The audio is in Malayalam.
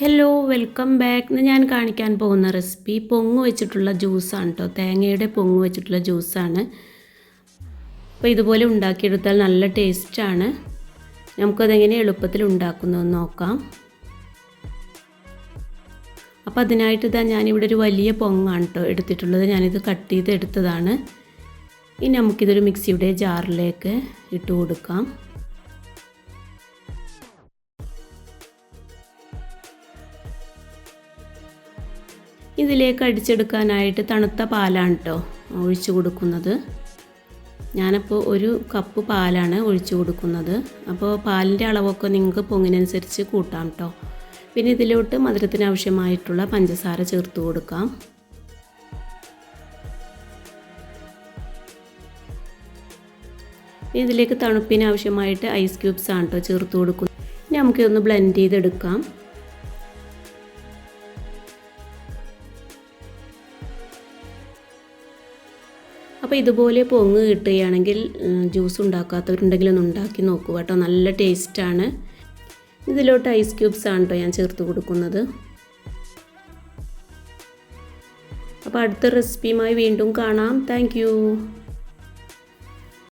ഹലോ വെൽക്കം ബാക്ക് ഇന്ന് ഞാൻ കാണിക്കാൻ പോകുന്ന റെസിപ്പി പൊങ്ങ് വെച്ചിട്ടുള്ള ജ്യൂസാണ് കേട്ടോ തേങ്ങയുടെ പൊങ്ങ് വെച്ചിട്ടുള്ള ജ്യൂസാണ് അപ്പോൾ ഇതുപോലെ ഉണ്ടാക്കിയെടുത്താൽ നല്ല ടേസ്റ്റാണ് നമുക്കതെങ്ങനെ എളുപ്പത്തിൽ ഉണ്ടാക്കുന്നതെന്ന് നോക്കാം. അപ്പോൾ അതിനായിട്ട് ഇതാ ഞാനിവിടെ ഒരു വലിയ പൊങ്ങാണ് കേട്ടോ എടുത്തിട്ടുള്ളത്. ഞാനിത് കട്ട് ചെയ്ത് എടുത്തതാണ് ഇനി നമുക്കിതൊരു മിക്സിയുടെ ജാറിലേക്ക് ഇട്ട് കൊടുക്കാം. ഇതിലേക്ക് അടിച്ചെടുക്കാനായിട്ട് തണുത്ത പാലാണ് കേട്ടോ ഒഴിച്ചു കൊടുക്കുന്നത്. ഞാനപ്പോൾ ഒരു കപ്പ് പാലാണ് ഒഴിച്ചു കൊടുക്കുന്നത്. അപ്പോൾ പാലിന്റെ അളവൊക്കെ നിങ്ങൾക്ക് പൊങ്ങിനനുസരിച്ച് കൂട്ടാം കേട്ടോ പിന്നെ ഇതിലോട്ട് മധുരത്തിന് ആവശ്യമായിട്ടുള്ള പഞ്ചസാര ചേർത്ത് കൊടുക്കാം. ഇതിലേക്ക് തണുപ്പിന് ആവശ്യമായിട്ട് ഐസ് ക്യൂബ്സ് ആണ് കേട്ടോ ചേർത്ത് കൊടുക്കുന്നത്. ഇനി നമുക്കിതൊന്ന് ബ്ലെൻഡ് ചെയ്തെടുക്കാം. അപ്പോൾ ഇതുപോലെ പൊങ്ങ് കിട്ടുകയാണെങ്കിൽ ജ്യൂസ് ഉണ്ടാക്കാത്തവരുണ്ടെങ്കിൽ ഒന്ന് ഉണ്ടാക്കി നോക്കുക കേട്ടോ. നല്ല ടേസ്റ്റാണ് ഇതിലോട്ട് ഐസ് ക്യൂബ്സ് ആണ് കേട്ടോ ഞാൻ ചേർത്ത് കൊടുക്കുന്നത്. അപ്പോൾ അടുത്ത റെസിപ്പിയുമായി വീണ്ടും കാണാം. താങ്ക്